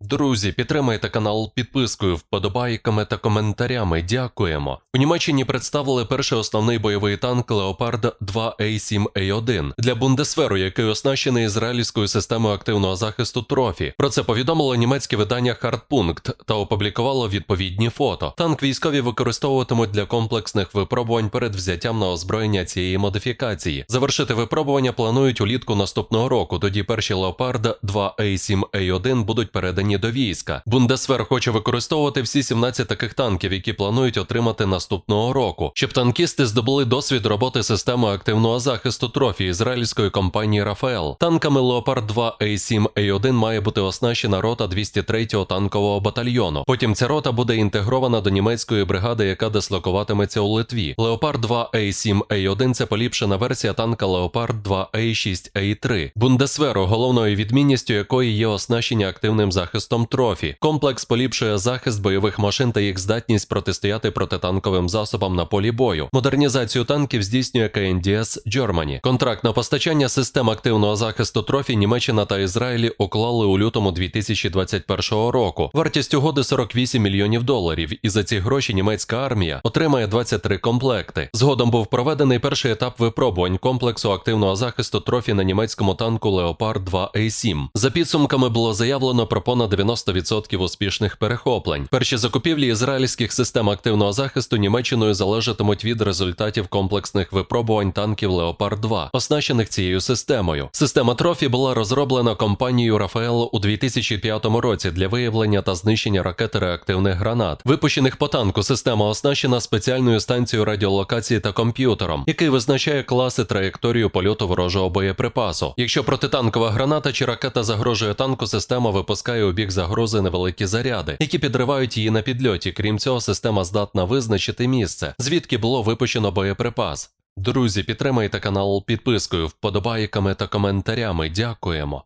Друзі, підтримайте канал підпискою, вподобайками та коментарями. Дякуємо. У Німеччині представили перший основний бойовий танк Leopard 2 A7A1 для Бундесверу, який оснащений ізраїльською системою активного захисту Трофі. Про це повідомило німецьке видання Хардпункт та опублікувало відповідні фото. Танк військові використовуватимуть для комплексних випробувань перед взяттям на озброєння цієї модифікації. Завершити випробування планують улітку наступного року. Тоді перші Leopard 2 A7A1 будуть передані до війська. Бундесвер хоче використовувати всі 17 таких танків, які планують отримати наступного року, щоб танкісти здобули досвід роботи системи активного захисту трофі ізраїльської компанії Рафаел. Танками Leopard 2 A7A1 має бути оснащена рота 203-го танкового батальйону. Потім ця рота буде інтегрована до німецької бригади, яка дислокуватиметься у Литві. Leopard 2 A7A1 – це поліпшена версія танка Leopard 2 A6A3. Бундесверу, головною відмінністю якої є оснащення активним захистом трофі. Комплекс поліпшує захист бойових машин та їх здатність протистояти протитанковим засобам на полі бою. Модернізацію танків здійснює КНДС Germany. Контракт на постачання систем активного захисту трофі Німеччина та Ізраїлі уклали у лютому 2021 року. Вартість угоди 48 мільйонів доларів, і за ці гроші німецька армія отримає 23 комплекти. Згодом був проведений перший етап випробувань комплексу активного захисту трофі на німецькому танку Leopard 2 A7. За підсумками було заявлено про понад 90% успішних перехоплень. Перші закупівлі ізраїльських систем активного захисту Німеччиною залежатимуть від результатів комплексних випробувань танків Leopard 2, оснащених цією системою. Система трофі була розроблена компанією Рафаел у 2005 році для виявлення та знищення ракет реактивних гранат. Випущених по танку система оснащена спеціальною станцією радіолокації та комп'ютером, який визначає класи траєкторію польоту ворожого боєприпасу. Якщо протитанкова граната чи ракета загрожує танку, система випускає у бік загрози невеликі заряди, які підривають її на підльоті. Крім цього, система здатна визначити місце, звідки було випущено боєприпас. Друзі, підтримайте канал підпискою, вподобайками та коментарями. Дякуємо.